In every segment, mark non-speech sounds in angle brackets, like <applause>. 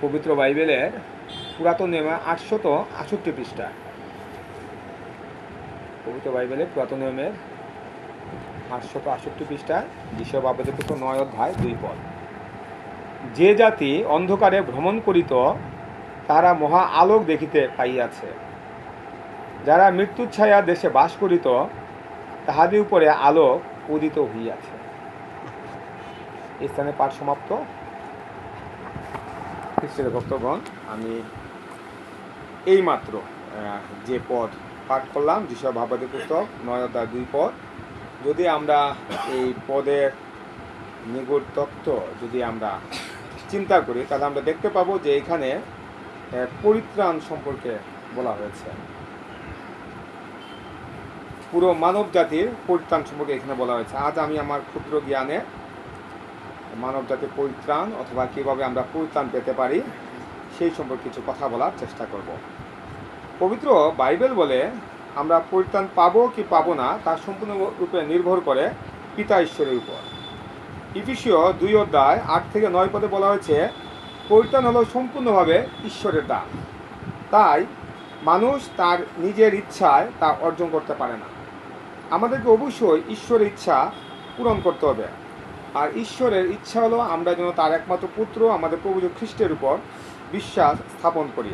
পবিত্র বাইবেলের পুরাতন নিয়মে আটশত আষট্টি পৃষ্ঠা। পবিত্র বাইবেলে পুরাতন নিয়মের আটশত আষট্টি পৃষ্ঠা যিশয় বাবদের পুত্র নয় অধ্যায় দুই পদ। যে জাতি অন্ধকারে ভ্রমণ করিত, তারা মহা আলোক দেখিতে পাইয়াছে। যারা মৃত্যুর ছায়া দেশে বাস করিত, তাহাদের উপরে আলোক উদিত হইয়াছে। এই স্থানে পাঠ সমাপ্ত। খ্রিস্টের ভক্তগণ, আমি এইমাত্র যে পদ পাঠ করলাম, যেসব ভাবাদী পুস্তক, নয় দুই পদ, যদি আমরা এই পদের নিগুড় তত্ত্ব যদি আমরা চিন্তা করি, তাহলে আমরা দেখতে পাবো যে এখানে পরিত্রাণ সম্পর্কে বলা হয়েছে। পুরো মানব জাতির পরিত্রাণ সম্পর্কে এখানে বলা হয়েছে। আজ আমি আমার ক্ষুদ্র জ্ঞানে মানব জাতির পরিত্রাণ অথবা কীভাবে আমরা পরিত্রাণ পেতে পারি, সেই সম্পর্কে কিছু কথা বলার চেষ্টা করব। পবিত্র বাইবেল বলে, আমরা পরিত্রাণ পাবো কি পাবো না তার সম্পূর্ণরূপে নির্ভর করে পিতা ঈশ্বরের উপর। ইফিসীয় দুই অধ্যায় আট থেকে নয় পদে বলা হয়েছে, পরিত্রাণ হলো সম্পূর্ণভাবে ঈশ্বরের দান। তাই মানুষ তার নিজের ইচ্ছায় তা অর্জন করতে পারে না। আমাদেরকে অবশ্যই ঈশ্বরের ইচ্ছা পূরণ করতে হবে। আর ঈশ্বরের ইচ্ছা হলো আমরা যেন তার একমাত্র পুত্র আমাদের প্রভু খ্রিস্টের উপর বিশ্বাস স্থাপন করি।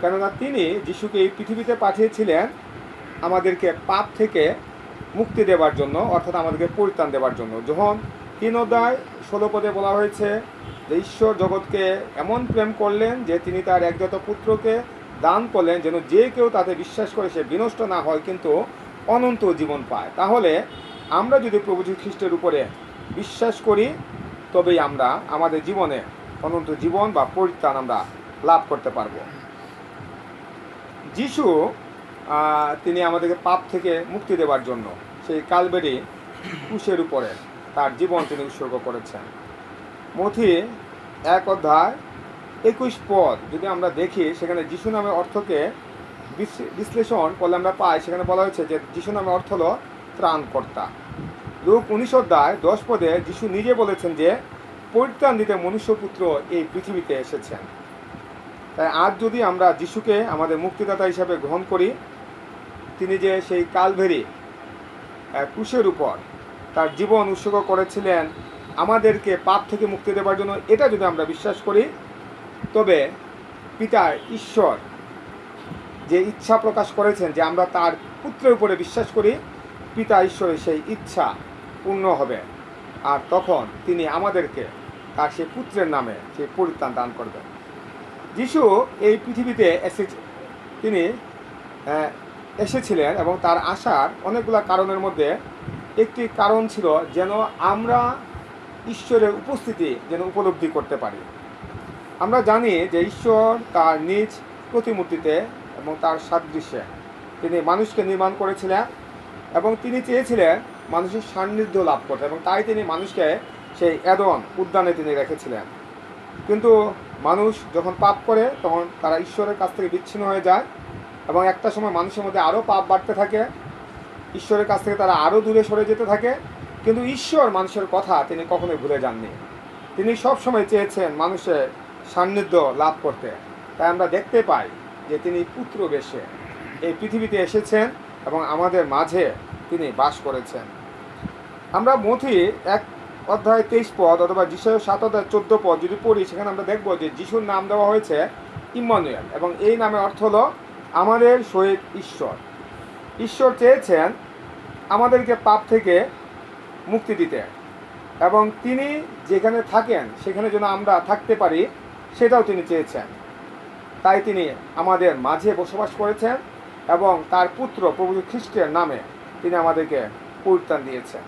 কেননা তিনি যিশুকে এই পৃথিবীতে পাঠিয়েছিলেন আমাদেরকে পাপ থেকে মুক্তি দেওয়ার জন্য, অর্থাৎ আমাদেরকে পরিত্রাণ দেওয়ার জন্য। যখন তিন অধ্যায় ষোলো পদে বলা হয়েছে যে ঈশ্বর জগৎকে এমন প্রেম করলেন যে তিনি তার একজাত পুত্রকে দান করলেন যেন যে কেউ তাতে বিশ্বাস করে সে বিনষ্ট না হয়, কিন্তু অনন্ত জীবন পায়। তাহলে আমরা যদি প্রভু খ্রিস্টের উপরে বিশ্বাস করি, তবেই আমরা আমাদের জীবনে অনন্ত জীবন বা পরিত্রাণ আমরা লাভ করতে পারব। যিশু তিনি আমাদেরকে পাপ থেকে মুক্তি দেওয়ার জন্য সেই কালবেরি কুশের উপরে তার জীবন তিনি উৎসর্গ করেছেন। মথি এক অধ্যায় একুশ পদ যদি আমরা দেখি, সেখানে যিশু নামের অর্থকে বিশ্লে- বিশ্লেষণ করলে আমরা পাই, সেখানে বলা হয়েছে যে যিশু নামের অর্থ হলো ত্রাণকর্তা। লোক উনিশ অধ্যায় দশ পদে যিশু নিজে বলেছেন যে, পরিত্রাণ দিতে মনুষ্যপুত্র এই পৃথিবীতে এসেছেন। তাই আজ যদি আমরা যিশুকে আমাদের মুক্তিদাতা হিসাবে গ্রহণ করি, তিনি যে সেই কালভেরি ক্রুশের উপর তার জীবন উৎসর্গ করেছিলেন, আমাদেরকে পাপ থেকে মুক্তি দেওয়ার জন্য এটা যদি আমরা বিশ্বাস করি, তবে পিতা ঈশ্বর যে ইচ্ছা প্রকাশ করেছেন যে আমরা তার পুত্রের উপরে বিশ্বাস করি, পিতা ঈশ্বরের সেই ইচ্ছা পূর্ণ হবে আর তখন তিনি আমাদেরকে তার সেই পুত্রের নামে সেই পরিত্রাণ দান করবেন। যিশু এই পৃথিবীতে এসে তিনি এসেছিলেন এবং তার আসার অনেকগুলো কারণের মধ্যে একটি কারণ ছিল যেন আমরা ঈশ্বরের উপস্থিতি যেন উপলব্ধি করতে পারি। আমরা জানি যে ঈশ্বর তার নিজ প্রতিমূর্তিতে এবং তার সাদৃশ্যে তিনি মানুষকে নির্মাণ করেছিলেন এবং তিনি চেয়েছিলেন মানুষের সান্নিধ্য লাভ করতে এবং তাই তিনি মানুষকে সেই এদন উদ্যানে তিনি রেখেছিলেন। কিন্তু মানুষ যখন পাপ করে, তখন তারা ঈশ্বরের কাছ থেকে বিচ্ছিন্ন হয়ে যায় এবং একটা সময় মানুষের মধ্যে আরও পাপ বাড়তে থাকে, ঈশ্বরের কাছ থেকে তারা আরও দূরে সরে যেতে থাকে। কিন্তু ঈশ্বর মানুষের কথা তিনি কখনোই ভুলে যাননি। তিনি সব সময় চেয়েছেন মানুষের সান্নিধ্য লাভ করতে। তাই আমরা দেখতে পাই যে তিনি পুত্র বেশে এই পৃথিবীতে এসেছেন এবং আমাদের মাঝে তিনি বাস করেছেন। আমরা মথি এক অধ্যায় তেইশ পদ অথবা যিশয় সাত অধ্যায় চোদ্দ পদ যদি পড়ি, সেখানে আমরা দেখব যে যিশুর নাম দেওয়া হয়েছে ইম্মানুয়েল এবং এই নামের অর্থ হলো আমাদের সহিত ঈশ্বর। ঈশ্বর চেয়েছেন আমাদেরকে পাপ থেকে মুক্তি দিতে এবং তিনি যেখানে থাকেন, সেখানে যেন আমরা থাকতে পারি, সেটাও তিনি চেয়েছেন। তাই তিনি আমাদের মাঝে বসবাস করেছেন এবং তার পুত্র প্রভু খ্রিস্টের নামে তিনি আমাদেরকে পরিত্রাণ দিয়েছেন।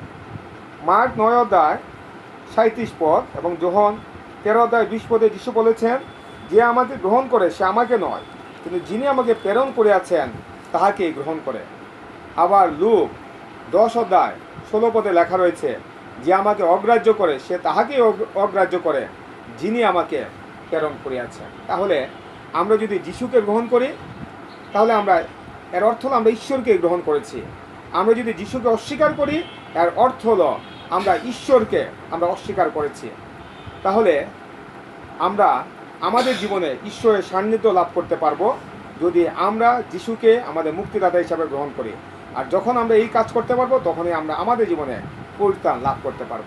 মার্ক নয় অধ্যায় সাঁত্রিশ পদ এবং যোহন তেরো অধ্যায় বিশ পদে যিশু বলেছেন, যে আমাকে গ্রহণ করে, সে আমাকে নয়, কিন্তু যিনি আমাকে প্রেরণ করিয়াছেন তাহাকেই গ্রহণ করে। আবার লুক দশ অধ্যায় ষোলো পদে লেখা রয়েছে, যে আমাকে অগ্রাহ্য করে, সে তাহাকেই অগ- অগ্রাহ্য করে, যিনি আমাকে প্রেরণ করিয়াছেন। তাহলে আমরা যদি যিশুকে গ্রহণ করি, তাহলে আমরা, এর অর্থ হলো আমরা ঈশ্বরকে গ্রহণ করেছি। আমরা যদি যিশুকে অস্বীকার করি, এর অর্থ হলো আমরা ঈশ্বরকে আমরা অস্বীকার করেছি। তাহলে আমরা আমাদের জীবনে ঈশ্বরের সান্নিধ্য লাভ করতে পারব যদি আমরা যিশুকে আমাদের মুক্তিদাতা হিসাবে গ্রহণ করি। আর যখন আমরা এই কাজ করতে পারব, তখনই আমরা আমাদের জীবনে পরিত্রাণ লাভ করতে পারব।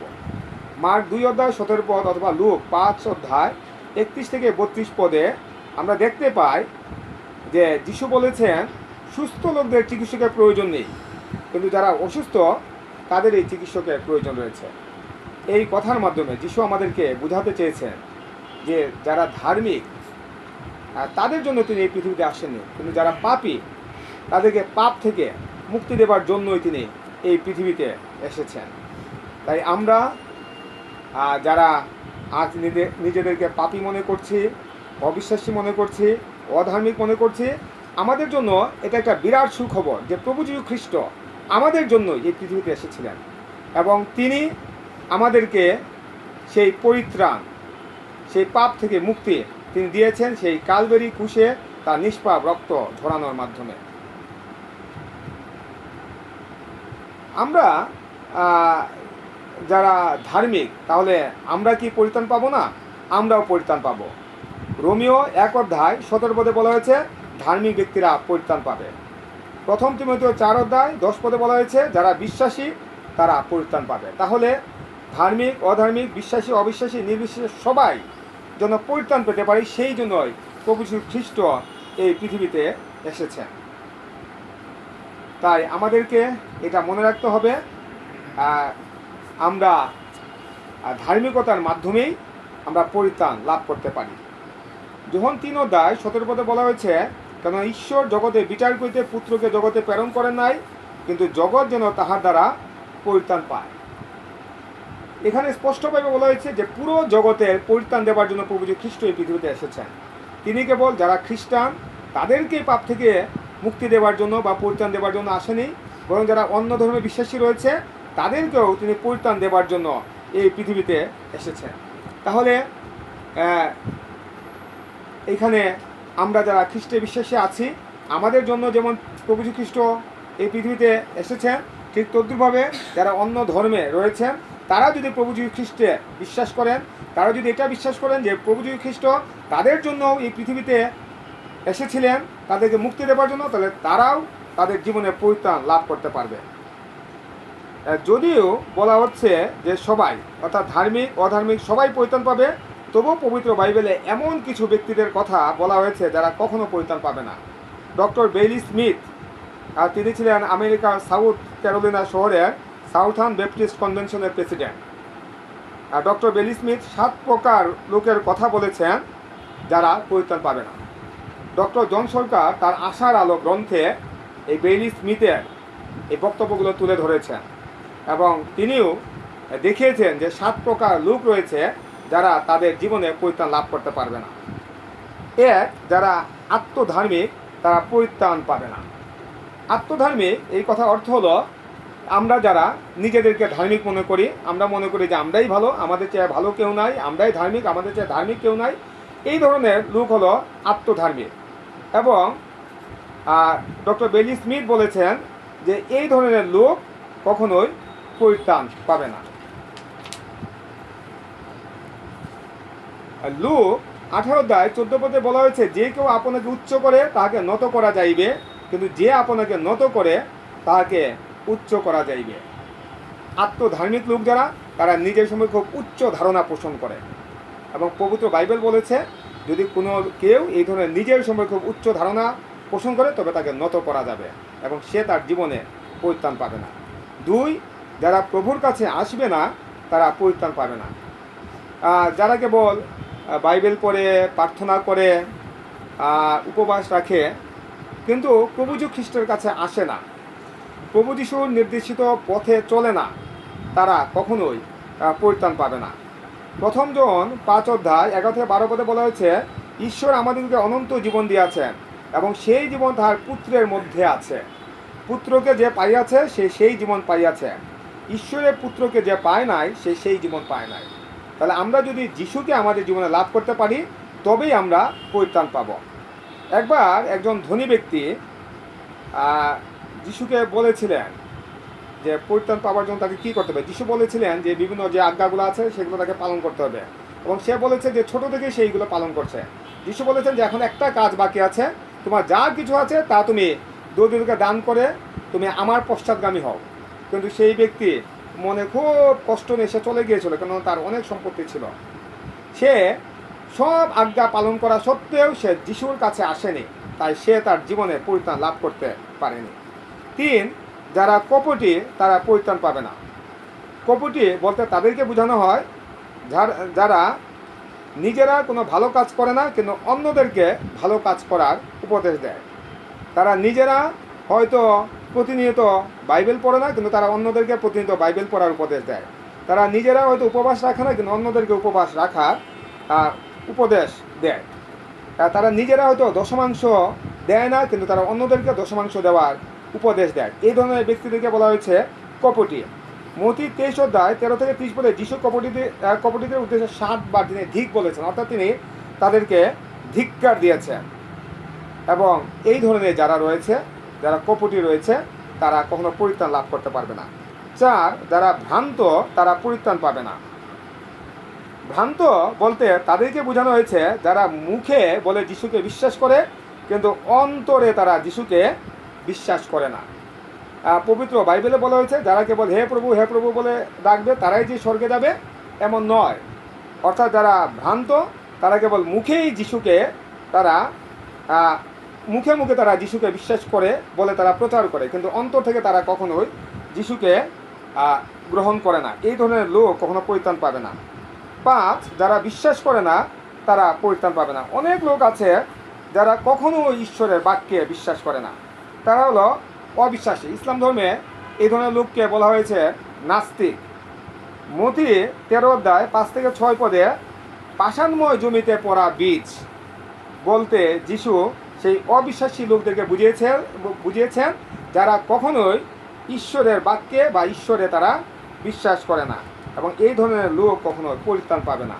মার্ক দুই অধ্যায় সতেরো পদ অথবা লুক পাঁচ অধ্যায় একত্রিশ থেকে বত্রিশ পদে আমরা দেখতে পাই যে যিশু বলেছেন, সুস্থ লোকদের চিকিৎসকের প্রয়োজন নেই। কিন্তু যারা অসুস্থ, তাদের এই চিকিৎসকের প্রয়োজন রয়েছে। এই কথার মাধ্যমে যিশু আমাদেরকে বোঝাতে চেয়েছেন যে যারা ধার্মিক তাদের জন্য তিনি এই পৃথিবীতে আসেননি। কিন্তু যারা পাপী, তাদেরকে পাপ থেকে মুক্তি দেবার জন্যই তিনি এই পৃথিবীতে এসেছেন। তাই আমরা যারা আজ নিজে- নিজেদেরকে পাপী মনে করছি, অবিশ্বাসী মনে করছি, অধার্মিক মনে করছি, আমাদের জন্য এটা একটা বিরাট সুখবর যে প্রভু যীশু খ্রিস্ট আমাদের জন্য এই পৃথিবীতে এসেছিলেন। এবং তিনি আমাদেরকে সেই পরিত্রাণ, সেই পাপ থেকে মুক্তি তিনি দিয়েছেন সেই কালবেরি কুশে তার নিষ্পাপ রক্ত ঝরানোর মাধ্যমে। আমরা যারা ধার্মিক, তাহলে আমরা কি পরিত্রাণ পাবো না? আমরাও পরিত্রাণ পাবো। রোমিও এক অধ্যায় সতেরো পদে বলা হয়েছে, ধার্মিক ব্যক্তিরা পরিত্রাণ পাবে। প্রথম তিমতীয় চার অধ্যায় দশ পদে বলা হয়েছে, যারা বিশ্বাসী, তারা পরিত্রাণ পাবে। তাহলে ধার্মিক, অধার্মিক, বিশ্বাসী, অবিশ্বাসী নির্বিশ্বাসী সবাই যেন পরিত্রাণ পেতে পারি, সেই জন্যই প্রভু খ্রিস্ট এই পৃথিবীতে এসেছেন। তাই আমাদেরকে এটা মনে রাখতে হবে আমরা ধার্মিকতার মাধ্যমেই আমরা পরিত্রাণ লাভ করতে পারি। যখন তিন অধ্যায় সতেরো পদে বলা হয়েছে কেন ঈশ্বর জগতে বিচার করিতে পুত্রকে জগতে প্রেরণ করেন নাই, কিন্তু জগৎ যেন তাহার দ্বারা পরিত্রাণ পায়। এখানে স্পষ্টভাবে বলা হয়েছে যে পুরো জগতের পরিত্রাণ দেওয়ার জন্য প্রভু যীশু খ্রিস্ট এই পৃথিবীতে এসেছেন। তিনি কেবল যারা খ্রিস্টান তাদেরকে পাপ থেকে মুক্তি দেওয়ার জন্য বা পরিত্রাণ দেওয়ার জন্য আসেনি, বরং যারা অন্য ধর্মে বিশ্বাসী রয়েছে, তাদেরকেও তিনি পরিত্রাণ দেওয়ার জন্য এই পৃথিবীতে এসেছেন। তাহলে এখানে আমরা যারা খ্রিস্টে বিশ্বাসে আছি, আমাদের জন্য যেমন প্রভু খ্রিস্ট এই পৃথিবীতে এসেছেন, ঠিক তদ্রুপভাবে যারা অন্য ধর্মে রয়েছেন, তারা যদি প্রভু খ্রিস্টে বিশ্বাস করেন, তারা যদি এটা বিশ্বাস করেন যে প্রভু খ্রিস্ট তাদের জন্য এই পৃথিবীতে এসেছিলেন, তাদেরকে মুক্তি দেওয়ার জন্য, তাহলে তারাও তাদের জীবনে পরিত্রাণ লাভ করতে পারবে। যদিও বলা হচ্ছে যে সবাই, অর্থাৎ ধার্মিক, অধার্মিক সবাই পরিত্রাণ পাবে তবুও পবিত্র বাইবেলে এমন কিছু ব্যক্তিদের কথা বলা হয়েছে যারা কখনো পরিত্রাণ পাবে না। ডক্টর বেইলি স্মিথ তিনি ছিলেন আমেরিকার সাউথ ক্যারোলিনা শহরের সাউথার্ন ব্যাপটিস্ট কনভেনশনের প্রেসিডেন্ট। আর ডক্টর বেলি স্মিথ সাত প্রকার লোকের কথা বলেছেন যারা পরিত্রাণ পাবে না। ডক্টর জন সরকার তার আশার আলো গ্রন্থে এই বেইলি স্মিথের এই বক্তব্যগুলো তুলে ধরেছেন এবং তিনিও দেখিয়েছেন যে সাত প্রকার লোক রয়েছে যারা তাদের জীবনে পরিত্রাণ লাভ করতে পারবে না। এক, যারা আত্মধার্মিক, তারা পরিত্রাণ পাবে না। আত্মধার্মিক, এই কথা অর্থ হলো, আমরা যারা নিজেদেরকে ধার্মিক মনে করি, আমরা মনে করি যে আমরাই ভালো, আমাদের চেয়ে ভালো কেউ নাই, আমরাই ধার্মিক, আমাদের চেয়ে ধার্মিক কেউ নাই। এই ধরনের লোক হলো আত্মধার্মিক। এবং ডক্টর বেলি স্মিথ বলেছেন যে এই ধরনের লোক কখনোই পরিত্রাণ পাবে না। লুক আঠারো দায় চোদ্দ পদে বলা হয়েছে, যে কেউ আপনাকে উচ্চ করে, তাহাকে নত করা যাইবে। কিন্তু যে আপনাকে নত করে, তাহাকে উচ্চ করা যাইবে। আত্মধার্মিক লোক যারা, তারা নিজের সময় খুব উচ্চ ধারণা পোষণ করে। এবং পবিত্র বাইবেল বলেছে, যদি কোনো কেউ এই ধরনের নিজের সম্পর্কে খুব উচ্চ ধারণা পোষণ করে, তবে তাকে নত করা যাবে এবং সে তার জীবনে পরিত্রাণ পাবে না। দুই, যারা প্রভুর কাছে আসবে না, তারা পরিত্রাণ পাবে না। যারা কেবল বাইবেল পড়ে, প্রার্থনা করে উপবাস রাখে, কিন্তু প্রভু যীশু খ্রিস্টের কাছে আসে না। প্রভু যিশুর নির্দেশিত পথে চলে না। তারা কখনোই পরিত্রাণ পাবে না। প্রথম জন পাঁচ অধ্যায় এগারো থেকে বারো পদে বলা হয়েছে, ঈশ্বর আমাদেরকে অনন্ত জীবন দিয়েছেন এবং সেই জীবন তাহার পুত্রের মধ্যে আছে। পুত্রকে যে পাইয়াছে, সে সেই জীবন পাইয়াছে। ঈশ্বরের পুত্রকে যে পায় নাই, সে সেই জীবন পায় নাই। তাহলে আমরা যদি যিশুকে আমাদের জীবনে লাভ করতে পারি, তবেই আমরা পরিত্রাণ পাব। একবার একজন ধনী ব্যক্তি যিশুকে বলেছিলেন যে পরিত্রাণ পাওয়ার জন্য তাকে কী করতে হবে? যিশু বলেছিলেন যে বিভিন্ন যে আজ্ঞাগুলো আছে, সেগুলো তাকে পালন করতে হবে। এবং সে বলেছে যে ছোট থেকে সেইগুলো পালন করছে। যিশু বলেছেন যে এখন একটা কাজ বাকি আছে, তোমার যা কিছু আছে তা তুমি দরিদ্রকে দান করে তুমি আমার পশ্চাৎগামী হও। কিন্তু সেই ব্যক্তি মনে খুব কষ্ট নিয়ে সে চলে গিয়েছিল কেন তার অনেক সম্পত্তি ছিল। সে সব আজ্ঞা পালন করা সত্ত্বেও সে যিশুর কাছে আসেনি, তাই সে তার জীবনে পরিত্রাণ লাভ করতে পারেনি। তিন, যারা কপটি, তারা পরিত্রাণ পাবে না। কপটি বলতে তাদেরকে বোঝানো হয় যার- নিজেরা কোনো ভালো কাজ করে না, কিন্তু অন্যদেরকে ভালো কাজ করার উপদেশ দেয়। তারা নিজেরা হয়তো প্রতিনিয়ত বাইবেল পড়ে না, কিন্তু তারা অন্যদেরকে প্রতিনিয়ত বাইবেল পড়ার উপদেশ দেয়। তারা নিজেরা হয়তো উপবাস রাখে না, কিন্তু অন্যদেরকে উপবাস রাখার উপদেশ দেয়। তারা নিজেরা হয়তো দশমাংশ দেয় না, কিন্তু তারা অন্যদেরকে দশমাংশ দেওয়ার উপদেশ দেয়। এই ধরনের ব্যক্তিদেরকে বলা হয়েছে কপটি। মতি তেইশ অধ্যায় তেরো থেকে ত্রিশ পদে যিশু কপটিতে কপটিদের উদ্দেশ্যে ষাটবার তিনি ধিক বলেছেন, অর্থাৎ তিনি তাদেরকে ধিক্কার দিয়েছেন। এবং এই ধরনের যারা রয়েছে যারা কপটি রয়েছে, তারা কখনো পরিত্রাণ লাভ করতে পারবে না। চার, যারা ভ্রান্ত, তারা পরিত্রাণ পাবে না। ভ্রান্ত বলতে তাদেরকে বোঝানো হয়েছে, যারা মুখে বলে যিশুকে বিশ্বাস করে, কিন্তু অন্তরে তারা যিশুকে বিশ্বাস করে না। পবিত্র বাইবেলে বলা হয়েছে, যারা কেবল হে প্রভু হে প্রভু বলে ডাকবে, তারাই যে স্বর্গে যাবে, এমন নয়। অর্থাৎ যারা ভ্রান্ত, তারা কেবল মুখেই যিশুকে তারা মুখে মুখে তারা যিশুকে বিশ্বাস করে বলে তারা প্রচার করে, কিন্তু অন্তর থেকে তারা কখনোই যিশুকে গ্রহণ করে না। এই ধরনের লোক কখনো পরিত্রাণ পাবে না। পাঁচ, যারা বিশ্বাস করে না, তারা পরিত্রাণ পাবে না। অনেক লোক আছে যারা কখনো ঈশ্বরের বাক্যে বিশ্বাস করে না। তারা হলো অবিশ্বাসী। ইসলাম ধর্মে এই ধরনের লোককে বলা হয়েছে নাস্তিক। মতি তেরো অধ্যায় পাঁচ থেকে ছয় পদে পাষাণময় জমিতে পড়া বীজ বলতে যিশু সেই অবিশ্বাসী লোকদেরকে বুঝিয়েছেন বুঝিয়েছেন যারা কখনোই ঈশ্বরের বাক্যে বা ঈশ্বরে তারা বিশ্বাস করে না এবং এই ধরনের লোক কখনো পরিত্রাণ পাবে না।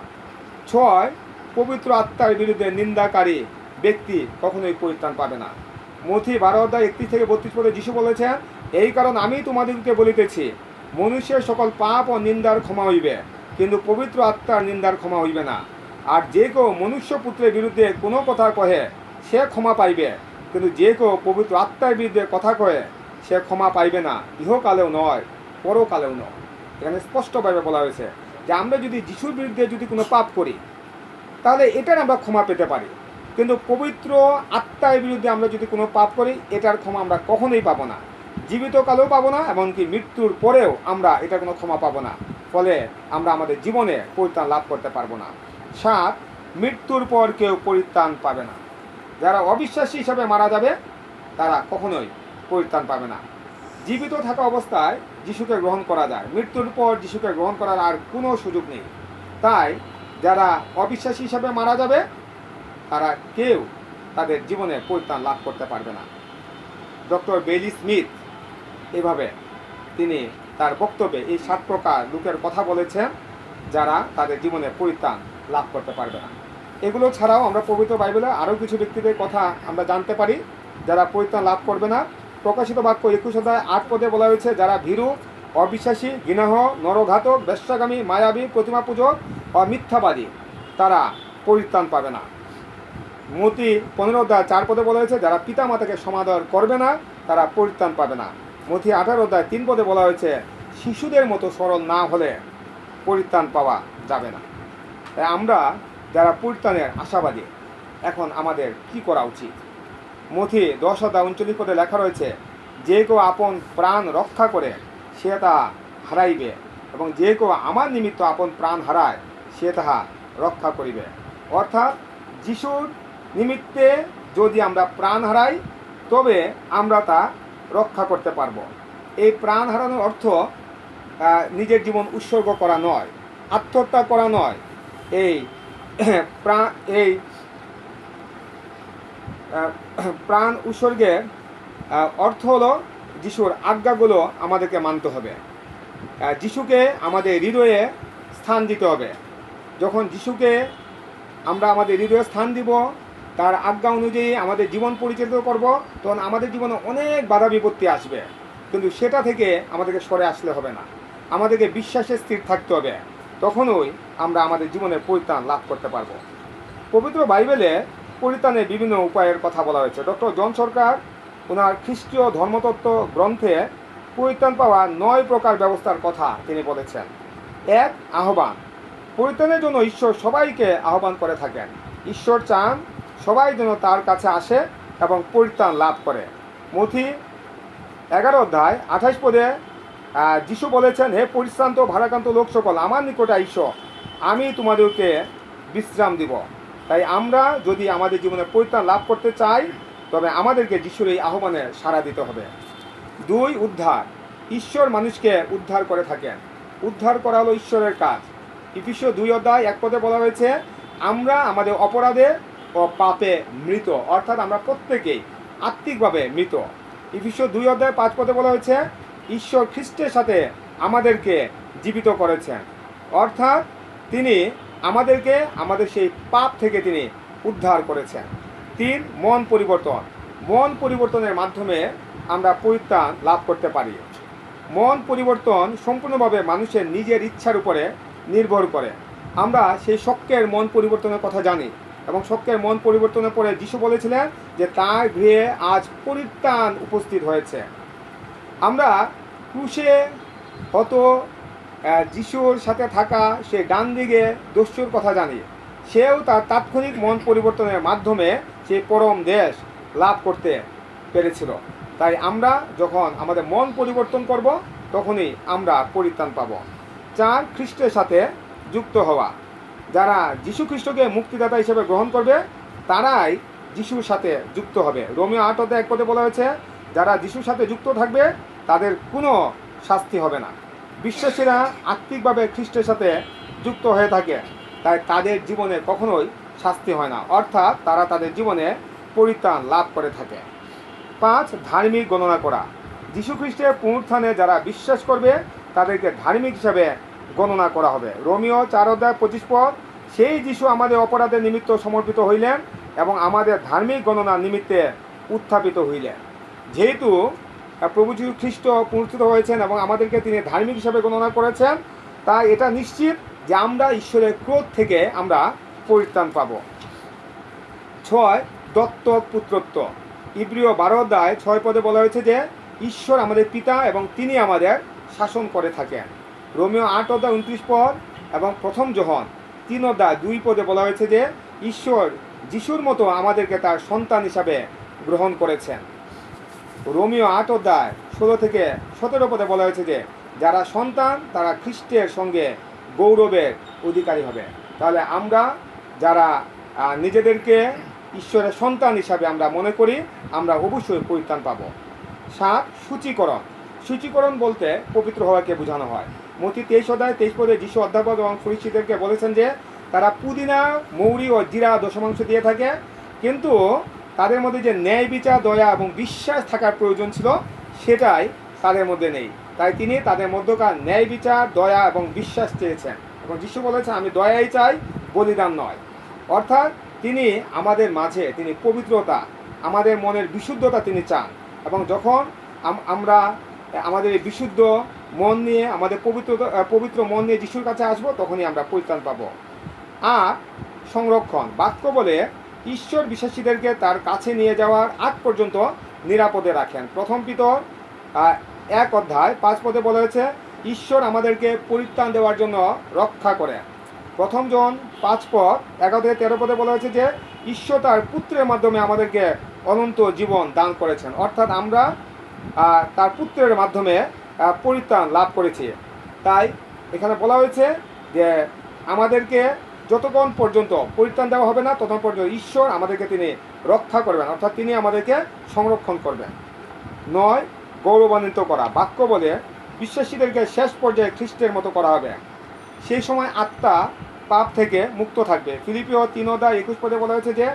ছয়, পবিত্র আত্মার বিরুদ্ধে নিন্দাকারী ব্যক্তি কখনোই পরিত্রাণ পাবে না। মথি বারো অধ্যায় একত্রিশ থেকে বত্রিশ পদে যিশু বলেছেন, এই কারণ আমি তোমাদেরকে বলিতেছি, মনুষ্যের সকল পাপ ও নিন্দার ক্ষমা হইবে, কিন্তু পবিত্র আত্মার নিন্দার ক্ষমা হইবে না। আর যে কেউ মনুষ্য পুত্রের বিরুদ্ধে কোনো কথা কহে সে ক্ষমা পাইবে। কিন্তু যে কেউ পবিত্র আত্মার বিরুদ্ধে কথা কহে সে ক্ষমা পাইবে না। ইহকালেও নয়, পরকালেও নয়। এখানে স্পষ্টভাবে বলা হয়েছে যে আমরা যদি যিশুর বিরুদ্ধে যদি কোনো পাপ করি, তাহলে এটার আমরা ক্ষমা পেতে পারি। কিন্তু পবিত্র আত্মার বিরুদ্ধে আমরা যদি কোনো পাপ করি, এটার ক্ষমা আমরা কখনোই পাবো না। জীবিত কালেও পাবো না, এমনকি মৃত্যুর পরেও আমরা এটা কোনো ক্ষমা পাবো না। ফলে আমরা আমাদের জীবনে পরিত্রাণ লাভ করতে পারব না। সাত, মৃত্যুর পর কেউ পরিত্রাণ পাবে না। যারা অবিশ্বাসী হিসাবে মারা যাবে, তারা কখনোই পরিত্রাণ পাবে না। জীবিত থাকা অবস্থায় যিশুকে গ্রহণ করা যায়। মৃত্যুর পর যিশুকে গ্রহণ করার আর কোনো সুযোগ নেই। তাই যারা অবিশ্বাসী হিসাবে মারা যাবে, তারা কেউ তাদের জীবনে পরিত্রাণ লাভ করতে পারবে না। ডক্টর বেলি স্মিথ এভাবে তিনি তার বক্তব্যে এই সাত প্রকার লোকের কথা বলেছেন, যারা তাদের জীবনে পরিত্রাণ লাভ করতে পারবে না। এগুলো ছাড়াও আমরা পবিত্র বাইবেলে আরও কিছু ব্যক্তিদের কথা আমরা জানতে পারি, যারা পরিত্রাণ লাভ করবে না। প্রকাশিত বাক্য একুশ অধ্যায় আট পদে বলা হয়েছে, যারা ভীরু, অবিশ্বাসী গিনাহ নরঘাতক, বেশ্যাগামী, মায়াবী প্রতিমা পূজক ও মিথ্যাবাদী তারা পরিত্রাণ পাবে না। মতি পনেরো অধ্যায় চার পদে বলা হয়েছে, যারা পিতা মাতাকে সমাদর করবে না, তারা পরিত্রাণ পাবে না। মতি আঠারো অধ্যায় তিন পদে বলা হয়েছে, শিশুদের মতো সরল না হলে পরিত্রাণ পাওয়া যাবে না। তাই আমরা যারা পরিত্রাণের আশাবাদী, এখন আমাদের কি করা উচিত? মথি দশ অধ্যায় উনচল্লিশ পদে লেখা রয়েছে, যে কেউ আপন প্রাণ রক্ষা করে, সে তা হারাইবে এবং যে কেউ আমার নিমিত্ত আপন প্রাণ হারায়, সে তাহা রক্ষা করিবে। অর্থাৎ যিশুর নিমিত্তে যদি আমরা প্রাণ হারাই, তবে আমরা তা রক্ষা করতে পারব। এই প্রাণ হারানোর অর্থ নিজের জীবন উৎসর্গ করা নয়, আত্মহত্যা করা নয়। এই <coughs> <coughs> প্রাণ এই প্রাণ উৎসর্গের অর্থ হলো যিশুর আজ্ঞাগুলো আমাদেরকে মানতে হবে। যিশুকে আমাদের হৃদয়ে স্থান দিতে হবে। যখন যিশুকে আমরা আমাদের হৃদয়ে স্থান দিব, তার আজ্ঞা অনুযায়ী আমাদের জীবন পরিচালিত করব, তখন আমাদের জীবনে অনেক বাধা বিপত্তি আসবে। কিন্তু সেটা থেকে আমাদেরকে সরে আসলে হবে না। আমাদেরকে বিশ্বাসে স্থির থাকতে হবে। তখনই আমরা আমাদের জীবনের পরিত্রাণ লাভ করতে পারব। পবিত্র বাইবেলে পরিত্রাণের বিভিন্ন উপায়ের কথা বলা হয়েছে। ডক্টর জন সরকার ওনার খ্রিস্টীয় ধর্মতত্ত্ব গ্রন্থে পরিত্রাণ পাওয়া নয় প্রকার ব্যবস্থার কথা তিনি বলেছেন। এক, আহ্বান। পরিত্রাণের জন্য ঈশ্বর সবাইকে আহ্বান করে থাকেন। ঈশ্বর চান সবাই যেন তার কাছে আসে এবং পরিত্রাণ লাভ করে। মথি এগারো অধ্যায় আঠাশ পদে যিশু বলেছেন, হে পরিশ্রান্ত ভারাক্রান্ত লোক সকল, আমার নিকটে ঈশ্বর আমি তোমাদেরকে বিশ্রাম দিব। তাই আমরা যদি আমাদের জীবনে পরিত্রাণ লাভ করতে চাই, তবে আমাদেরকে যিশুর এই আহ্বানে সাড়া দিতে হবে। দুই, উদ্ধার। ঈশ্বর মানুষকে উদ্ধার করে থাকেন। উদ্ধার করা হলো ঈশ্বরের কাজ। ইফিসীয় দুই অধ্যায় এক পদে বলা হয়েছে, আমরা আমাদের অপরাধে ও পাপে মৃত। অর্থাৎ আমরা প্রত্যেকেই আত্মিকভাবে মৃত। ইফিসীয় দুই অধ্যায় পাঁচ পদে বলা হয়েছে ঈশ্বর খ্রিস্টের সাথে আমাদেরকে জীবিত করেছেন। অর্থাৎ তিনি আমাদেরকে, আমাদের সেই পাপ থেকে তিনি উদ্ধার করেছেন। তিন, মন পরিবর্তন। মন পরিবর্তনের মাধ্যমে আমরা পরিত্রাণ লাভ করতে পারি। মন পরিবর্তন সম্পূর্ণভাবে মানুষের নিজের ইচ্ছার উপরে নির্ভর করে। আমরা সেই শক্কের মন পরিবর্তনের কথা জানি এবং শক্কের মন পরিবর্তনের পরে যিশু বলেছিলেন যে তার গৃহে আজ পরিত্রাণ উপস্থিত হয়েছে। আমরা ক্রুশে, হতো যিশুর সাথে থাকা সে ডান দিকে দস্যুর কথা জানি। সেও তার তাৎক্ষণিক মন পরিবর্তনের মাধ্যমে সে পরম দেশ লাভ করতে পেরেছিল। তাই আমরা যখন আমাদের মন পরিবর্তন করব, তখনই আমরা পরিত্রাণ পাব। চার খ্রিস্টের সাথে যুক্ত হওয়া। যারা যিশু খ্রিস্টকে মুক্তিদাতা হিসেবে গ্রহণ করবে, তারাই যিশুর সাথে যুক্ত হবে। রোমিও আট অধ্যায় এক পদে বলা হয়েছে, যারা যিশুর সাথে যুক্ত থাকবে তাদের কোনো শাস্তি হবে না। বিশ্বাসীরা আত্মিকভাবে খ্রিস্টের সাথে যুক্ত হয়ে থাকে, তাই তাদের জীবনে কখনোই শাস্তি হয় না। অর্থাৎ তারা তাদের জীবনে পরিত্রাণ লাভ করে থাকে। পাঁচ, ধার্মিক গণনা করা। যীশু খ্রিস্টের পুনরুত্থানে যারা বিশ্বাস করবে, তাদেরকে ধার্মিক হিসাবে গণনা করা হবে। রোমিও চার অধ্যায় পঁচিশ পদ, সেই যিশু আমাদের অপরাধের নিমিত্ত সমর্পিত হইলেন এবং আমাদের ধার্মিক গণনা নিমিত্তে উত্থাপিত হইলেন। যেহেতু প্রভু যীশু খ্রিস্ট পুনরুত্থিত হয়েছেন এবং আমাদেরকে তিনি ধার্মিক হিসাবে গণনা করেছেন, তাই এটা নিশ্চিত যে আমরা ঈশ্বরের ক্রোধ থেকে আমরা পরিত্রাণ পাবো। ছয়, দত্তক পুত্রত্ব। ইব্রিয় বারো ছয় পদে বলা হয়েছে যে, ঈশ্বর আমাদের পিতা এবং তিনি আমাদের শাসন করে থাকেন। রোমিও আট অধ্যায় উনত্রিশ পদ এবং প্রথম জহন তিন অধ্যায় দুই পদে বলা হয়েছে যে, ঈশ্বর যিশুর মতো আমাদেরকে তার সন্তান হিসাবে গ্রহণ করেছেন। রোমিও আট অধ্যায় ষোলো থেকে সতেরো পদে বলা হয়েছে যে, যারা সন্তান, তারা খ্রিস্টের সঙ্গে গৌরবের অধিকারী হবে। তাহলে আমরা যারা নিজেদেরকে ঈশ্বরের সন্তান হিসাবে আমরা মনে করি, আমরা অবশ্যই পরিত্রাণ পাব। সাত, সূচীকরণ। সূচীকরণ বলতে পবিত্র হওয়াকে বোঝানো হয়। মতি তেইশ অধ্যায়, তেইশ পদে যিশু অধ্যাপক এবং ফরিসিদেরকে বলেছেন যে, তারা পুদিনা, মৌরি ও জিরা দশমাংশ দিয়ে থাকে, কিন্তু তাদের মধ্যে যে ন্যায় বিচার, দয়া এবং বিশ্বাস থাকার প্রয়োজন ছিল, সেটাই তাদের মধ্যে নেই। তাই তিনি তাদের মধ্যকার ন্যায় বিচার, দয়া এবং বিশ্বাস চেয়েছেন। এবং যিশু বলেছেন, আমি দয়াই চাই, বলিদান নয়। অর্থাৎ তিনি আমাদের মাঝে, তিনি পবিত্রতা, আমাদের মনের বিশুদ্ধতা তিনি চান। এবং যখন আমরা আমাদের এই বিশুদ্ধ মন নিয়ে, আমাদের পবিত্র পবিত্র মন নিয়ে যিশুর কাছে আসব, তখনই আমরা পরিত্রাণ পাবো। আর সংরক্ষণ, বাক্য বলে ঈশ্বর বিশ্বাসীদেরকে তার কাছে নিয়ে যাওয়ার আগ পর্যন্ত নিরাপদে রাখেন। প্রথম আহ, এক অধ্যায় পাঁচ পদে বলা হয়েছে ঈশ্বর আমাদেরকে পরিত্রাণ দেওয়ার জন্য রক্ষা করে প্রথম জন পাঁচ পদ এগারো থেকে তেরো পদে বলা হয়েছে যে ঈশ্বর তার পুত্রের মাধ্যমে আমাদেরকে অনন্ত জীবন দান করেছেন। অর্থাৎ আমরা তার পুত্রের মাধ্যমে পরিত্রাণ লাভ করেছি। তাই এখানে বলা হয়েছে যে আমাদেরকে যতক্ষণ পর্যন্ত পরিত্রাণ দেওয়া হবে না, ততক্ষণ পর্যন্ত ঈশ্বর আমাদেরকে তিনি রক্ষা করবেন। অর্থাৎ তিনি আমাদেরকে সংরক্ষণ করবেন। নয়, গৌরবান্বিত করা। বাক্য বলে বিশ্বাসীদেরকে শেষ পর্যায়ে খ্রিস্টের মতো করা হবে। সেই সময় আত্মা পাপ থেকে মুক্ত থাকবে। ফিলিপিও তিনদা একুশ পদে বলা হয়েছে যে,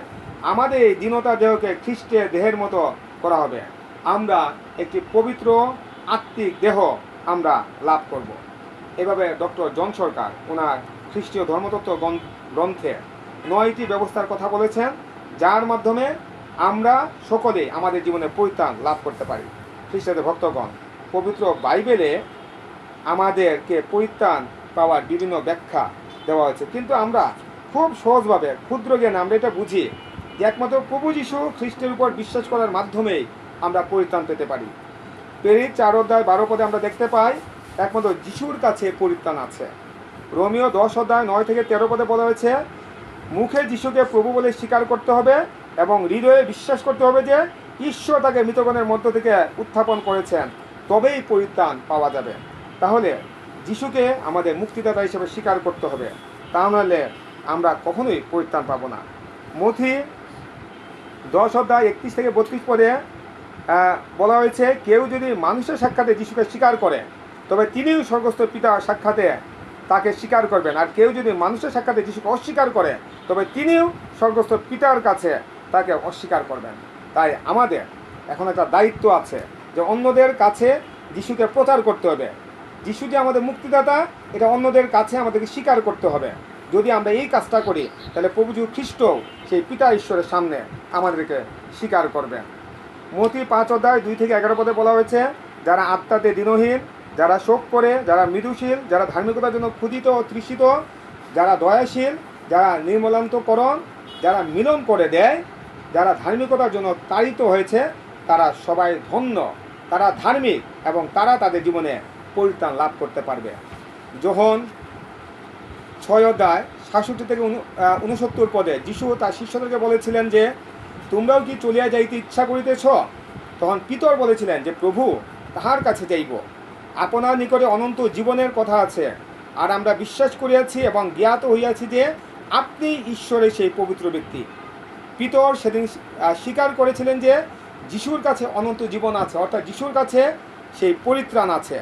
আমাদের এই দীনতা দেহকে খ্রিস্টের দেহের মতো করা হবে। আমরা একটি পবিত্র আত্মিক দেহ আমরা লাভ করব। এভাবে ডক্টর জন সরকার ওনার খ্রিস্টীয় ধর্মতত্ত্ব গ্রন্থ- নয়টি ব্যবস্থার কথা বলেছেন, যার মাধ্যমে আমরা সকলে আমাদের জীবনে পরিত্রাণ লাভ করতে পারি। খ্রিস্টাদের ভক্তগণ, পবিত্র বাইবেলে আমাদেরকে পরিত্রাণ পাওয়ার বিভিন্ন ব্যাখ্যা দেওয়া হয়েছে। কিন্তু আমরা খুব সহজভাবে, ক্ষুদ্র জ্ঞান আমরা এটা বুঝি যে একমাত্র প্রভু যিশু খ্রিস্টের উপর বিশ্বাস করার মাধ্যমেই আমরা পরিত্রাণ পেতে পারি। পেরিত চার অধ্যায় বারো পদে আমরা দেখতে পাই, একমাত্র যিশুর কাছে পরিত্রাণ আছে। রোমিও দশ অধ্যায় নয় থেকে তেরো পদে বলা হয়েছে মুখে যিশুকে প্রভু বলে স্বীকার করতে হবে এবং হৃদয়ে বিশ্বাস করতে হবে যে ঈশ্বর তাকে মৃতগণের মধ্য থেকে উত্থাপন করেছেন, তবেই পরিত্রাণ পাওয়া যাবে। তাহলে যিশুকে আমাদের মুক্তিদাতা হিসেবে স্বীকার করতে হবে, তা নাহলে আমরা কখনোই পরিত্রাণ পাবো না। মথি দশ অধ্যায় একত্রিশ থেকে বত্রিশ পদে বলা হয়েছে, কেউ যদি মানুষের সাক্ষাতে যিশুকে স্বীকার করে, তবে তিনিও স্বর্গস্থ পিতা সাক্ষাতে তাকে স্বীকার করবেন। আর কেউ যদি মানুষের সাক্ষাতে যিশুকে অস্বীকার করে, তবে তিনিও স্বর্গস্থ পিতার কাছে তাকে অস্বীকার করবেন। তাই আমাদের এখন একটা দায়িত্ব আছে যে অন্যদের কাছে যিশুকে প্রচার করতে হবে। যিশু যে আমাদের মুক্তিদাতা, এটা অন্যদের কাছে আমাদেরকে স্বীকার করতে হবে। যদি আমরা এই কাজটা করি, তাহলে প্রভু যীশু খ্রিস্ট সেই পিতা ঈশ্বরের সামনে আমাদেরকে স্বীকার করবেন। মতি পাঁচ অধ্যায় দুই থেকে এগারো পদে বলা হয়েছে, যারা আত্মাতে দিনহীন যারা শোক করে, যারা মৃদুশীল, যারা ধার্মিকতার জন্য ক্ষুদিত ও তৃষিত, যারা দয়াশীল, যারা নির্মলান্তকরণ, যারা মিলন করে দেয়, যারা ধার্মিকতার জন্য তাড়িত হয়েছে, তারা সবাই ধন্য, তারা ধার্মিক এবং তারা তাদের জীবনে পরিত্রাণ লাভ করতে পারবে। যখন ছয় অধ্যায় সাতষট্টি থেকে উনসত্তর পদে যিশু তার শিষ্যদেরকে বলেছিলেন যে, তোমরাও কি চলিয়া যাইতে ইচ্ছা করিতেছ? তখন পিতর বলেছিলেন যে, প্রভু, তাহার কাছে যাইব। আপনার নিকটে অনন্ত জীবনের কথা আছে। আর আমরা বিশ্বাস করিয়াছি এবং জ্ঞাত হইয়াছি যে আপনি ঈশ্বরের সেই পবিত্র ব্যক্তি। পিতর সেদিন স্বীকার করেছিলেন যে যিশুর কাছে অনন্ত জীবন আছে, অর্থাৎ যিশুর কাছে সেই পরিত্রাণ আছে।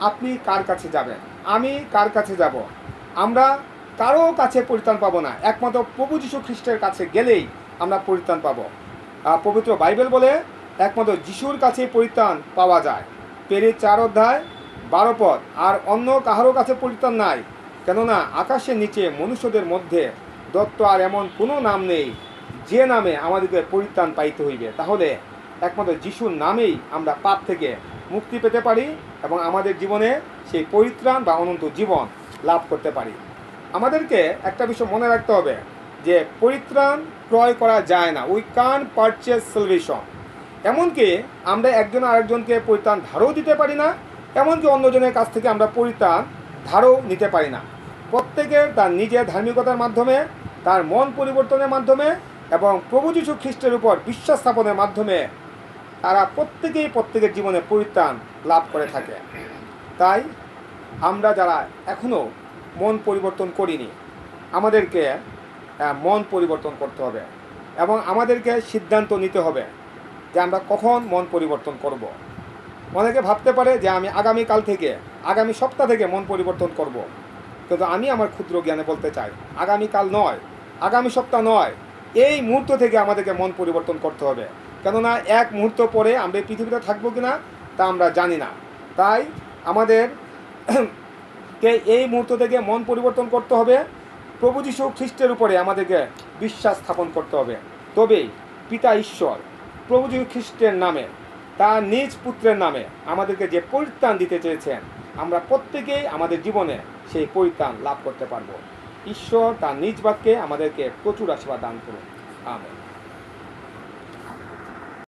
আপনি কার কাছে যাবেন? আমি কার কাছে যাব? আমরা কারও কাছে পরিত্রাণ পাবো না। একমাত্র প্রভু যীশু খ্রিস্টের কাছে গেলেই আমরা পরিত্রাণ পাবো। পবিত্র বাইবেল বলে একমাত্র যিশুর কাছে পরিত্রাণ পাওয়া যায়। পেরে চার অধ্যায় বারো পদ। আর অন্য কাহারও কাছে পরিত্রাণ নাই, কেননা আকাশের নিচে মনুষ্যদের মধ্যে দত্ত আর এমন কোনো নাম নেই যে নামে আমাদেরকে পরিত্রাণ পাইতে হইবে। তাহলে একমাত্র যিশুর নামেই আমরা পাপ থেকে মুক্তি পেতে পারি এবং আমাদের জীবনে সেই পরিত্রাণ বা অনন্ত জীবন লাভ করতে পারি। আমাদেরকে একটা বিষয় মনে রাখতে হবে যে পরিত্রাণ ক্রয় করা যায় না। উই কান পারচেস সেলভেশন এমনকি আমরা একজন আরেকজনকে পরিত্রাণ ধারও দিতে পারি না, এমনকি অন্যজনের কাছ থেকে আমরা পরিত্রাণ ধারও নিতে পারি না। প্রত্যেকের তার নিজের ধার্মিকতার মাধ্যমে, তার মন পরিবর্তনের মাধ্যমে এবং প্রভু যীশু খ্রিস্টের উপর বিশ্বাস স্থাপনের মাধ্যমে তারা প্রত্যেকেই প্রত্যেকের জীবনে পরিত্রাণ লাভ করে থাকে। তাই আমরা যারা এখনও মন পরিবর্তন করিনি, আমাদেরকে মন পরিবর্তন করতে হবে এবং আমাদেরকে সিদ্ধান্ত নিতে হবে। যে আমরা কখন মন পরিবর্তন করব। অনেকে ভাবতে পারে যে আমি আগামীকাল থেকে, আগামী সপ্তাহ থেকে মন পরিবর্তন করব। কিন্তু আমি আমার ক্ষুদ্র জ্ঞানে বলতে চাই আগামীকাল নয়, আগামী সপ্তাহ নয়, এই মুহূর্ত থেকে আমাদেরকে মন পরিবর্তন করতে হবে কেননা এক মুহূর্ত পরে আমরা পৃথিবীতে থাকব কিনা তা আমরা জানি না তাই আমাদের <clears throat> কে এই মুহূর্ত থেকে মন পরিবর্তন করতে হবে, প্রভু যীশু খ্রিস্টের উপরে আমাদেরকে বিশ্বাস স্থাপন করতে হবে তবেই পিতা ঈশ্বর প্রভু খ্রিস্টের নামে, তার নিজ পুত্রের নামে আমাদেরকে যে পরিত্রাণ দিতে চেয়েছেন, আমরা প্রত্যেকেই আমাদের জীবনে সেই পরিত্রাণ লাভ করতে পারব। ঈশ্বর তার নিজ বাক্যে আমাদেরকে প্রচুর আশীর্বাদ দান করুন। আমেন।